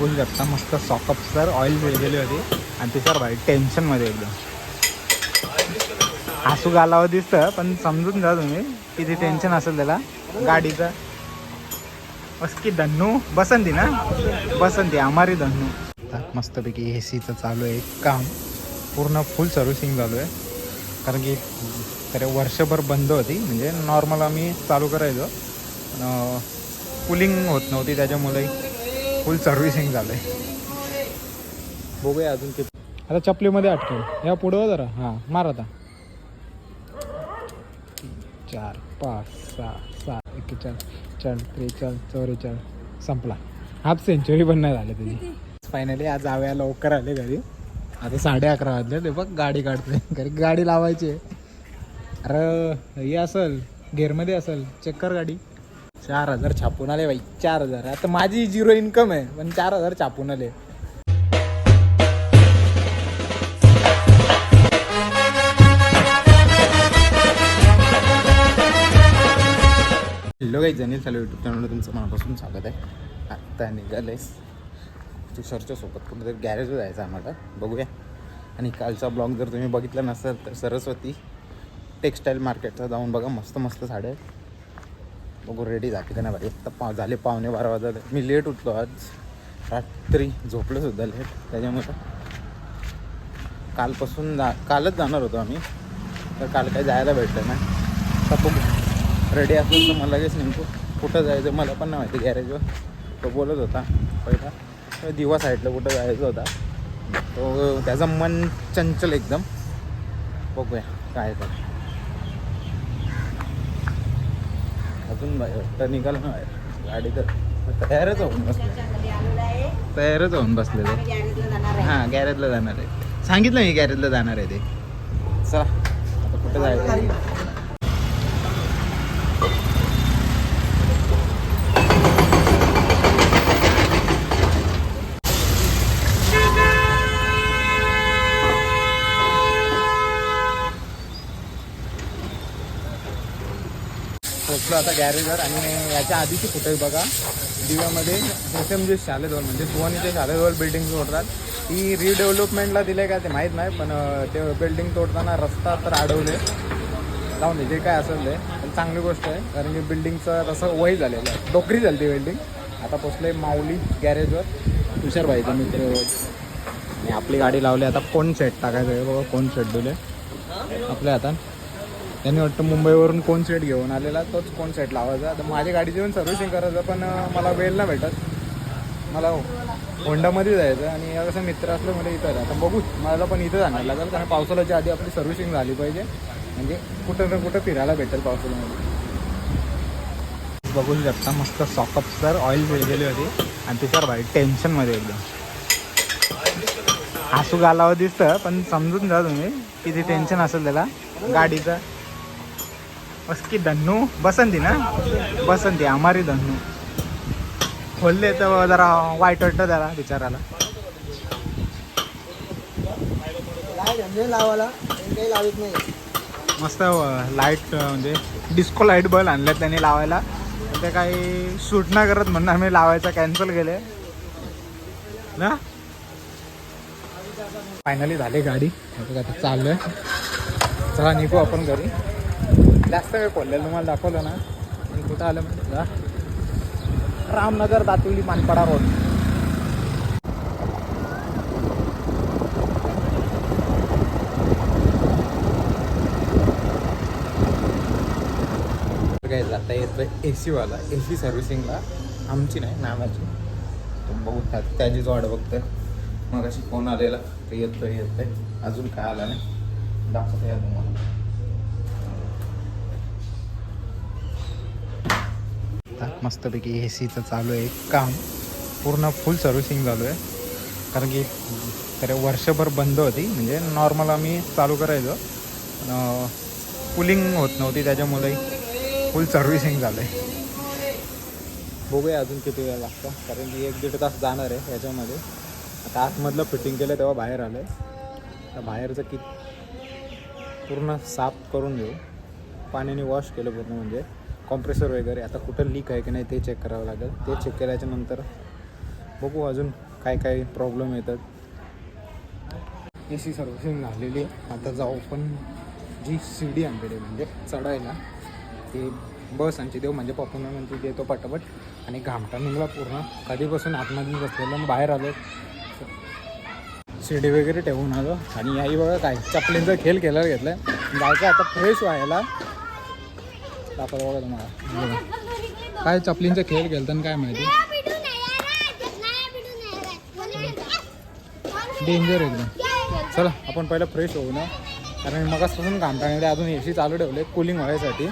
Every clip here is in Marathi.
बघू शकता मस्त सॉकअप्सवर ऑइल मिळलेली होती. आणि त्याच्यावर भाई टेन्शनमध्ये एकदम. हसू घालावं दिसतं पण समजून जा तुम्ही किती टेन्शन असेल त्याला. गाडीचं. बस की धन्नू बसंती ना? बसंती आमारी धन्नू. मस्तपैकी ए सीचं चालू आहे काम. पूर्ण फुल सर्व्हिसिंग चालू आहे. कारण की तर वर्षभर बंद होती. म्हणजे नॉर्मल आम्ही चालू करायचो. कुलिंग होत नव्हती त्याच्यामुळे. फुल सर्व्हिसिंग झालं आहे बघूया अजून किती. आता चपलीमध्ये अटकेल. या पुढं जरा. हां मार आता. चार पाच सहा सात एक्केचाळीस चल त्रेचाळीस चौवेचाळीस संपला. हाफ सेंचुरी पण नाही झाली त्याची फायनली आज आव्या लवकर आले घरी. आता साडे अकरा वाजले. ते बघ गाडी काढते घरी गाडी लावायची आहे. अरे हे असेल गेअरमध्ये असेल चेक कर गाडी. चार हजार छापून आले बाई चार हजार. आता माझी झिरो इन्कम आहे पण चार हजार छापून आले. हॅलो काही जनील चालू युट्यूब चॅनलवर तुमचं मनापासून स्वागत आहे. आत्ता निघालेस तुषारच्या सोबत. कुठेतरी गॅरेजवर जायचं आम्हाला. बघूया. आणि कालचा ब्लॉग जर तुम्ही बघितला नसेल तर सरस्वती टेक्स्टाईल मार्केटचा जाऊन बघा. मस्त मस्त साड्या आहेत. बघू रेडी झाली का नाही भाई आत्ता पा झाले पावणे बारा वाजता. मी लेट उठलो आज. रात्री झोपलो सुद्धा लेट त्याच्यामुळं कालपासून जा कालच जाणार होतो आम्ही. तर काल काही जायला भेटलं नाही. तर बघू. रेडी असेल तर मला लगेच नेमकं कुठं जायचं मला पण नाही माहिती गॅरेजवर तो बोलत होता पहिला. दिवस दिवा साईडला कुठं जायचं होता. तो त्याचं मन चंचल एकदम. बघूया काय तर अजून बाहेर वाटतं ना गाडी तर तयारच होऊन बसले. तयारच होऊन बसले हां गॅरेजला जाणार आहे. सांगितलं मी गॅरेजला जाणार आहे ते. चला आता कुठं जायचं? पोचलो आता गॅरेजवर आणि याच्या आधीची कुठे बघा. दिव्यामध्ये एस एम जे शालेजवळ म्हणजे सुवानीच्या शालेजवळ बिल्डिंग तोडतात. ती रिडेव्हलपमेंटला दिले का ते माहीत नाही पण ते बिल्डिंग तोडताना रस्ता तर अडवले. जाऊन दे जे काय असेल ते. पण चांगली गोष्ट आहे कारण की बिल्डिंगचं तसं वय झालेलं आहे. डोकरी झाली ती बिल्डिंग आता पोचले माऊली गॅरेजवर. तुषारबाईचा मित्र. आणि आपली गाडी लावली आता कोण सेट टाकायचं आहे बघा कोण सेट दिले आपल्या हातात. त्यांनी वाटतं मुंबईवरून कोण सेट घेऊन आलेला तोच कोण सेट लावायचा. तर माझ्या गाडीची पण सर्व्हिसिंग करायचं पण मला वेळ नाही भेटत. मला होंडामध्ये जायचं आणि कसं मित्र असलं मला म्हणजे इथं आता बघू मला पण इथं जाणार लागेल कारण पावसाळ्याच्या आधी आपली सर्व्हिसिंग झाली पाहिजे. म्हणजे कुठं ना कुठं फिरायला भेटेल पावसाळ्यामध्ये. बघू शकता मस्त सर ऑइल गेली होती. आणि त्याच्यावर भाई टेन्शनमध्ये एकदम. हसू घालावं दिसतं पण समजून जा तुम्ही किती टेन्शन असेल त्याला. गाडीचं. उसकी की धन्नू बसंती ना बसंती हमारी धन्नू खोलले तर जरा वाईट वाटतं त्याला बिचाराला लावायला लावत नाही मस्त लाइट म्हणजे डिस्को लाइट बल्ब आणल्यात त्यांनी लावायला ते काही सूट नाही करत म्हणून आम्ही लावायचा कॅन्सल केले ना फायनली झाली गाडी आता आता चला निघू आपण घरी जास्त वेळ खोललेलं तुम्हाला दाखवलं ना. आणि कुठं आलं म्हणजे रामनगर दातुली मानपाडा रोड. काय आता येत ए सीवाला ए सी सर्व्हिसिंगला. आमची नाही नावाची तर बघू त्या त्याचीच वाट बघतोय. मग अशी फोन आलेला तर येतोय येतोय. अजून काय आला नाही. दाखवतो या तुम्हाला. आता मस्तपैकी ए सीचं चालू आहे. काम पूर्ण फुल सर्व्हिसिंग चालू आहे. कारण की तर वर्षभर बंद होती. म्हणजे नॉर्मल आम्ही चालू करायचो. कुलिंग होत नव्हती. त्याच्यामुळे फुल सर्व्हिसिंग झालं आहे बघूया अजून किती वेळ लागतो. कारण की एक दीड तास जाणार आहे याच्यामध्ये. आता आतमधलं फिटिंग केलं तेव्हा बाहेर आलं आहे तर बाहेरचं किती पूर्ण साफ करून घेऊ. पाण्याने वॉश केलं पूर्ण म्हणजे. कॉम्प्रेसर वगैरे आता कुठं लीक आहे की नाही ते चेक करावं लागेल. ते चेक केल्याच्यानंतर बघू अजून काय काय प्रॉब्लेम येतात. ए सी सर्व्हिसिंग झालेली आहे. आता जाऊ पण जी शिडी आणलेली आहे म्हणजे चढायला ते बस आणची देव म्हणजे पप्पून म्हणते देतो पटापट. आणि घामटा निघला पूर्ण. कधीपासून आतमध्ये बसलेलं मग बाहेर आलो शिडी वगैरे ठेवून आलो. आणि आई बघा काय चपलींचा खेळ केला आहे जायचं आता फ्रेश व्हायला. बघा तुम्हाला? बघा. काय चपलींचा खेळ खेळताना काय माहिती? डेंजर एकदम. चला आपण पहिलं फ्रेश होऊ ना. कारण मगासपासून घामटाने अजून ए सी चालू ठेवले कूलिंग व्हायसाठी.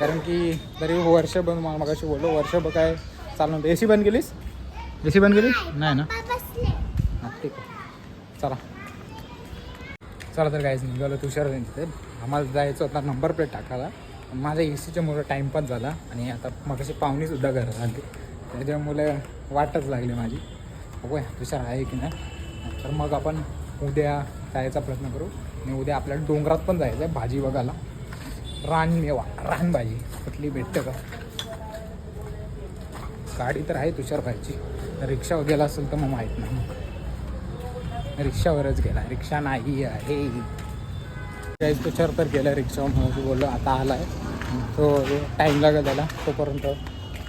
कारण की तरी वर्ष बंद मला मगाशी बोललो वर्ष ब काय चालू नव्हतं. ए सी बंद केलीस? ए सी बंद केली नाही ना? हां ठीक आहे. चला. चला तर काहीच निघालो तुषार तिथे आम्हाला जायचं होता नंबर प्लेट टाकायला. माझ्या ए सीच्या मुलं टाईमपास झाला आणि आता मगाशी पाहुणीसुद्धा घरात आली. त्याच्यामुळे वाटच लागली माझी. बघूया तुषार आहे की नाही. तर मग आपण उद्या जायचा प्रयत्न करू. आणि उद्या आपल्याला डोंगरात पण जायचं आहे भाजी बघायला. रानमेवा रानभाजी कुठली भेटतं का गाडी तर आहे तुषार भाईची. रिक्षा गेला असेल तर मग माहीत नाही. रिक्षावरच गेला. रिक्षा नाही आहे. काहीच विचार तर गेला रिक्षा म्हणून बोललो आता आला आहे तो टाईम लागेल त्याला. तोपर्यंत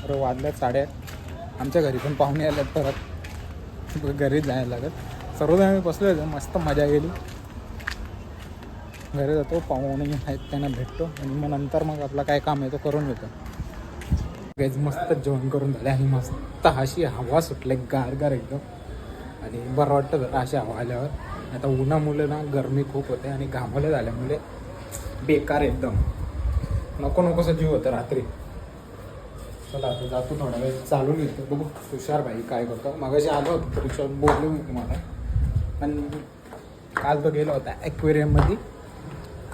तर वाजल्यात साडेआठ आमच्या घरी पण पाहुणे आल्यात परत. घरीच जायला लागत सर्वजण आम्ही बसलो होतो. मस्त मजा गेली. घरी जातो. पाहुणे आहेत त्यांना भेटतो. आणि मग नंतर मग आपला काय काम आहे तो करून घेतो. काहीच मस्त जेवण करून झाले आणि मस्त अशी हवा सुटली. गार गार एकदम. आणि बरं वाटतं जरा अशी हवा आल्यावर. आता उन्हामुळे ना गरमी खूप होते आणि घामले झाल्यामुळे बेकार एकदम. नको नकोसा जीव होतं रात्री. चला आता जातो थोडा वेळ. चालून येतो बघू तुषार भाई काय करतो. मागाशी आलो होतो तुषार बोललो मी तुम्हाला. पण काल तो गेला होता ॲक्वेरियममध्ये.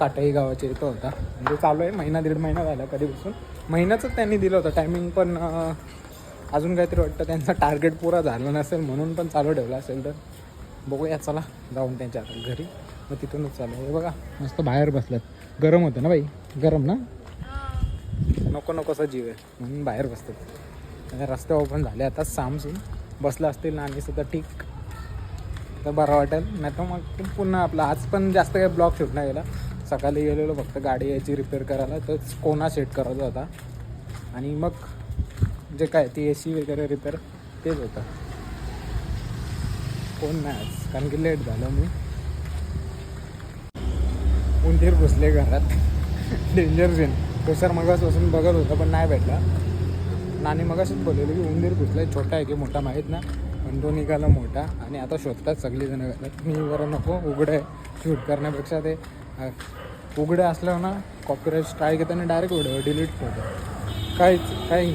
काटाई गावाच्या इथं होता. म्हणजे चालू आहे महिना दीड महिना झाला कधीपासून. महिन्याचंच त्यांनी दिलं होतं. टायमिंग पण अजून काहीतरी वाटतं. त्यांचा टार्गेट पुरा झाला नसेल म्हणून पण चालू ठेवला असेल तर. बघूया चला जाऊन त्यांच्या आता घरी. मग तिथूनच चालू हे बघा मस्त बाहेर बसल्यात गरम होतं ना बाई? गरम ना? नको नकोसा जीव आहे. म्हणून बाहेर बसतात. आणि रस्ते ओपन झाले. आता सामसून बसलं असतील ना आणि सुद्धा ठीक. तर बरं वाटेल. नाही तर मग पुन्हा आपला आज पण जास्त काही ब्लॉक शूट नाही गेला सकाळी गेलेलो फक्त गाडी यायची रिपेअर करायला. तर कोणा सेट करायचा होता. आणि मग जे काय ती ए सी वगैरे रिपेअर तेच होतं. कोण नाही आज कारण की लेट झालं मी. उंदीर घुसले घरात. डेंजर सर तुषार मगासपासून बघत होता पण नाही भेटला. नानी मगाशीच बोललेलं की उंदीर घुसलाय छोटा आहे की मोठा माहीत ना पण तो निघाला मोठा आणि आता शोधतात सगळीजण घरात. मी बरं नको उघडं आहे. शूट करण्यापेक्षा ते उघडं असल्यावर ना कॉपीराईट स्ट्राईक येताना डायरेक्ट उघडं डिलीट होतं काहीच काही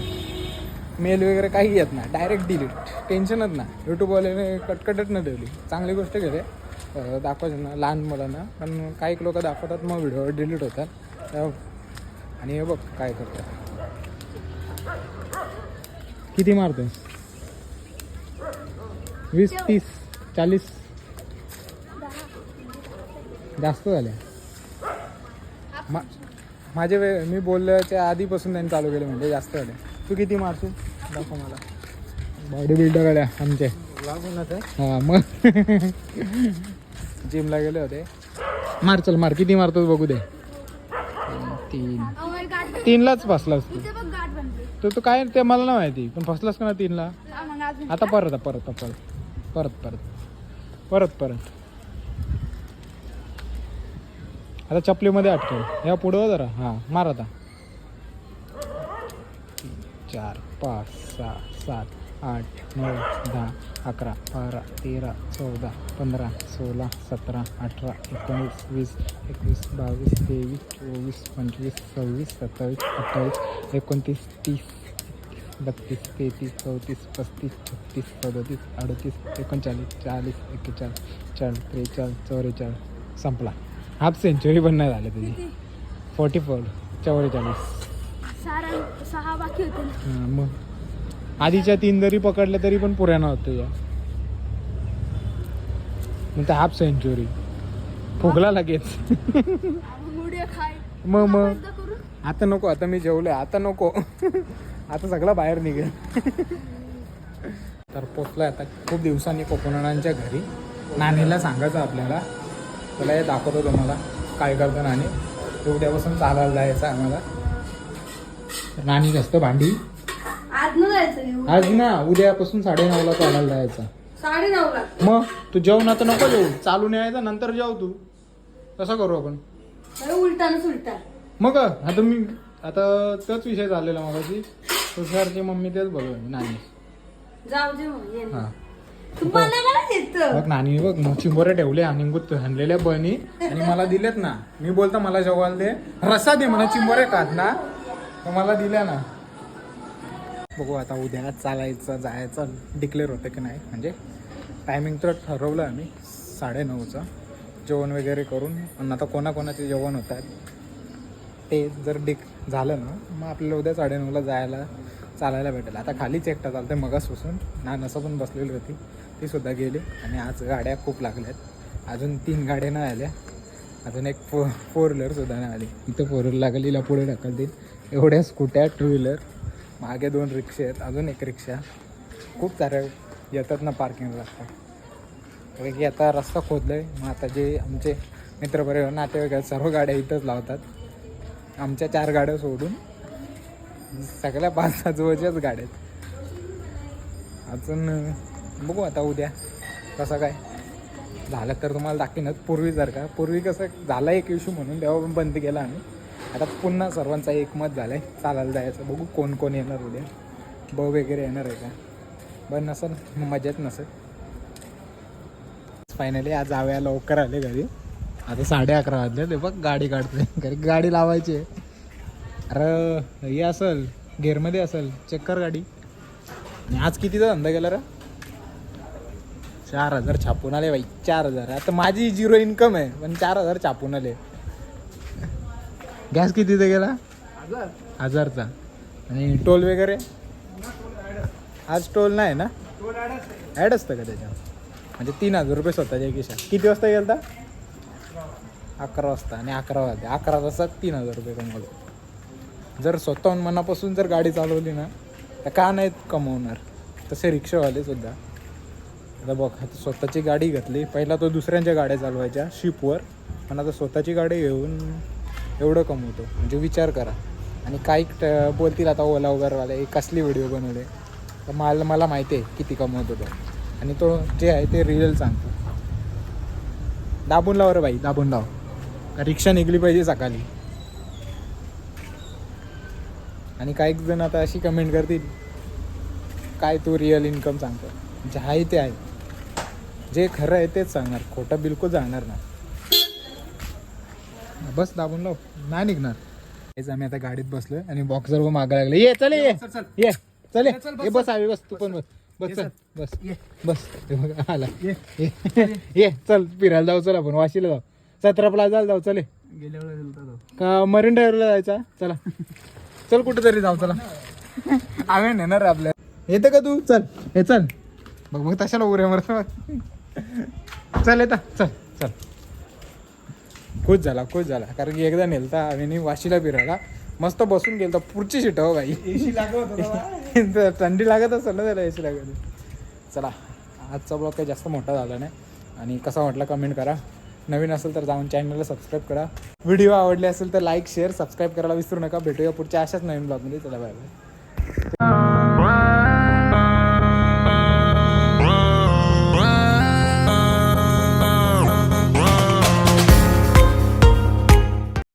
मेल वगैरे काही येत नाही. डायरेक्ट डिलीट टेन्शनच ना यूट्यूबवाल्याने कटकटच न ठेवली चांगली गोष्ट केली. अं, दाखवायचं ना लहान मुलांना. पण काही लोक दाखवतात मग व्हिडिओ डिलीट होतात. आणि हे बघ काय करतात. किती मारतो वीस तीस चाळीस. जास्त झाले. मा माझे वे मी बोलल्याच्या आधीपासून त्यांनी चालू केलं म्हणजे जास्त झाले. तू किती मारतो दाखव मला. बॉडी बिल्डर गाड्या आमचे. हां मग. जिमला गेले होते. मार चल मार. किती मारतोस बघू दे. तीन. तीनलाच फसलास तू. तो तू काय ते मला नाही माहिती. पण फसलास का ना तीनला? आता परत परत परत. परत परत. परत परत. आता चपलीमध्ये अटकेल. ह्या पुढं जरा. हां मार आता. पाच सहा सात आठ नऊ दहा अकरा बारा तेरा चौदा पंधरा सोळा सतरा अठरा एकोणीस वीस एकवीस बावीस तेवीस चोवीस पंचवीस सव्वीस सत्तावीस अठ्ठावीस एकोणतीस तीस बत्तीस तेहतीस चौतीस पस्तीस छत्तीस सदतीस अडतीस एकोणचाळीस चाळीस एक्केचाळीस चाळीस त्रेचाळीस चौवेचाळीस. संपला. हाफ सेंचुरी पण नाही झाली तुझी. फोर्टी फोर चौवेचाळीस सहा बाकी होते ना. हां, मग. आधीच्या तीन जरी पकडल्या तरी पण पुऱ्या नव्हतं तुझ्या मग ते हाफ सेंचुरी फुगला लगेच. मुडे खाय. मग मग. बंद करून आता नको आता मी जेवलोय आता नको. आता सगळं बाहेर निघेल. तर पोचलोय आता खूप दिवसांनी कोकणांच्या घरी. नानीला सांगायचं आपल्याला. त्याला हे दाखवतो तुम्हाला. काय करतं नानी? ते उद्यापासून चालायला जायचं आम्हाला. नानी जास्त भांडी. आज न जायचं घेऊन आज ना उद्यापासून साडेनऊला चालायला जायचं. साडे नऊ ला मग तू जेवण आता नको जेऊ चालून यायचं नंतर जेव तू. कसं करू आपण. उलटा ना सुलटा मग आता मी आता तोच विषय चाललेला मगाशी. तुषारची मम्मी तेच बोलू नानी. जाऊ दे मग ये. हा. येतं बघ नानी बघ मग चिंबोरे ठेवले आणि गुत आणलेल्या बनी आणि मला दिलेत ना. मी बोलतो मला जेवायला दे. रस्सा दे म्हणा चिंबोरे खात ना. मला दिल्या ना. बघू आता उद्या चालायचं जायचं. डिक्लेअर होतं की नाही? म्हणजे टायमिंग तर ठरवलं आम्ही. साडेनऊचं. जेवण वगैरे करून. आणि आता कोणाकोणाचे जेवण होत आहेत ते जर डिक झालं ना मग आपल्याला उद्या साडेनऊला जायला चालायला भेटेल. आता खालीच एकटा चालते मगासपासून ना नसं पण बसलेली होती. ती सुद्धा गेली. आणि आज गाड्या खूप लागल्यात. अजून तीन गाड्या नाही आल्या. अजून एक फो फोर व्हीलरसुद्धा नाही आली. इथं फोर व्हीलर लागेल हिला पुढे ढकलतील. एवढ्या स्कूट्या टू व्हीलर मागे दोन रिक्षा आहेत अजून एक रिक्षा. खूप साऱ्या येतात ना पार्किंग लागतात कारण की आता रस्ता खोदला आहे मग आता जे आमचे मित्रपरिवार नातेवाईक आहेत सर्व गाड्या इथंच लावतात. आमच्या चार गाड्या सोडून सगळ्या पाच सहा जवळच्याच गाड्या आहेत. अजून बघू आता उद्या कसं काय झालं तर तुम्हाला दाखवीनच. पूर्वी जर का पूर्वी कसं झाला एक इश्यू म्हणून तेव्हा पण बंद केला आम्ही. आता पुन्हा सर्वांचा एकमत झालं आहे चालायला जायचं. बघू कोण कोण येणार उद्या. भाऊ वगैरे येणार आहे का? बरं नसेल मग मजाच नसेल. फायनली आज जाऊया लवकर आले घरी. आता साडे अकरा वाजले. ते बघ गाडी काढते घरी गाडी लावायची आहे. अरे हे असेल गेअरमध्ये असेल चक्कर गाडी. आणि आज कितीचा धंदा गेला रे? चार हजार छापून आले बाई चार हजार. आता माझी झिरो इन्कम आहे पण चार हजार छापून आले. गॅस कितीचा गेला? हजारचा. आणि टोल वगैरे? आज टोल नाही ना? ॲड असतं. का त्याच्यात? म्हणजे तीन हजार रुपये स्वतःच्या खिशात. किती वाजता गेलता? अकरा वाजता आणि अकरा वाजता. अकरा तासात तीन हजार रुपये कमवले. जर स्वतःहून मनापासून जर गाडी चालवली ना तर का नाही कमवणार? तसे रिक्षावाले सुद्धा. आता बघ आता स्वतःची गाडी घेतली. पहिला तो दुसऱ्यांच्या गाड्या चालवायच्या शिपवर. पण आता स्वतःची गाडी घेऊन एवढं कमवतो. म्हणजे विचार करा. आणि काही ट- बोलतील आता ओला उबरवाले एक कसली व्हिडिओ बनवले? तर मला मला माहिती आहे किती कमवतो तो. आणि तो जे आहे ते रिअल सांगतो. दाबून लाव रे बाई दाबून लाव. रिक्षा निघली पाहिजे सकाळी. आणि काही जण आता अशी कमेंट करतील काय तू रिअल इन्कम सांगतो? जे आहे ते आहे. जे खरं आहे तेच सांगणार. खोटं बिलकुल जाणार ना बस दाबून लाव. नाही निघणार. आम्ही आता गाडीत बसलोय आणि बॉक्सर व मागा लागले. ये चल ये. ये चल ये. ये. बस आम्ही बस तू पण बस बस. चल. बस बस. बघ, आला. ये. ये चल फिरायला जाऊ चल आपण. वाशीला जाऊ. सतरा प्लाझाला जाऊ चल. का मरीन ड्राईव्हला जायचा? चला. चल कुठेतरी जाऊ चला. आम्ही नेणार आपल्या. येतं का तू? चल. हे चल. बघ मग तशाला उरे मर चल येता. चल चल. खुश झाला खुश झाला. कारण की एकदा नेलता आम्ही वाशीला फिरायला. मस्त बसून गेलता. पुढची सीट हो बाई. एसी लागत थंडी लागत असेल ना त्याला एसी लागत. चला आजचा ब्लॉग काही जास्त मोठा झाला नाही. आणि कसा वाटला कमेंट करा. नवीन असेल तर जाऊन चॅनलला सबस्क्राईब करा. व्हिडिओ आवडले असेल तर लाईक शेअर सबस्क्राईब करायला विसरू नका. भेटूया पुढच्या अशाच नवीन ब्लॉगमध्ये चला बाय बाय